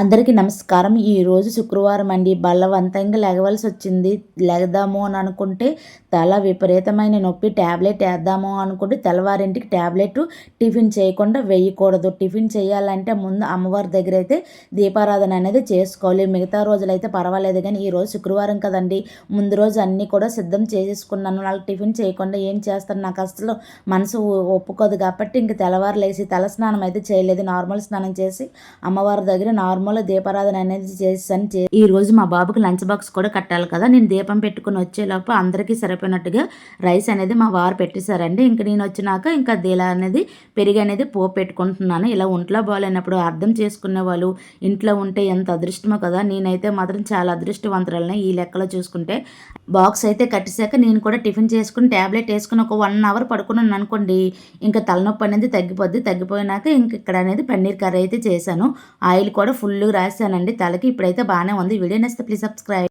అందరికీ నమస్కారం. ఈరోజు శుక్రవారం అండి. బలవంతంగా లెగవలసి వచ్చింది. లెగదాము అని అనుకుంటే తల విపరీతమైన నొప్పి. ట్యాబ్లెట్ వేద్దాము అనుకుంటే తెల్లవారింటికి ట్యాబ్లెట్ టిఫిన్ చేయకుండా వేయకూడదు. టిఫిన్ చేయాలంటే ముందు అమ్మవారి దగ్గర అయితే దీపారాధన అనేది చేసుకోవాలి. మిగతా రోజులైతే పర్వాలేదు కానీ ఈరోజు శుక్రవారం కదండి. ముందు రోజు అన్నీ కూడా సిద్ధం చేసేసుకున్నాను. వాళ్ళకి టిఫిన్ చేయకుండా ఏం చేస్తాను నాకు అసలు మనసు ఒప్పుకోదు కాబట్టి ఇంక తెల్లవారు లేచి తల స్నానం అయితే చేయలేదు. నార్మల్ స్నానం చేసి అమ్మవారి దగ్గర నార్మల్ నార్మల్ దీపారాధన అనేది చేసాను ఈ రోజు మా బాబుకి లంచ్ బాక్స్ కూడా కట్టాలి కదా. నేను దీపం పెట్టుకుని వచ్చేలోపు అందరికీ సరిపోయినట్టుగా రైస్ అనేది మా వారు పెట్టేశారండి. ఇంకా నేను వచ్చినాక ఇంకా దీలా అనేది పెరిగి అనేది పోపు పెట్టుకుంటున్నాను. ఇలా ఒంట్లో బాగాలేనప్పుడు అర్థం చేసుకునే వాళ్ళు ఇంట్లో ఉంటే ఎంత అదృష్టమో కదా. నేనైతే మాత్రం చాలా అదృష్టవంతురాలని ఈ లెక్కలో చూసుకుంటే. బాక్స్ అయితే కట్టేశాక నేను కూడా టిఫిన్ చేసుకుని ట్యాబ్లెట్ వేసుకుని ఒక వన్ అవర్ పడుకున్నాను అనుకోండి. ఇంకా తలనొప్పి అనేది తగ్గిపోద్ది. తగ్గిపోయినాక ఇంక ఇక్కడ అనేది పన్నీర్ కర్రీ అయితే చేశాను. ఆయిల్ కూడా ఫుల్ రాశానండి. తలకి ఇప్పుడైతే బాగానే ఉంది. వీడియో నచ్చితే ప్లీజ్ సబ్స్క్రైబ్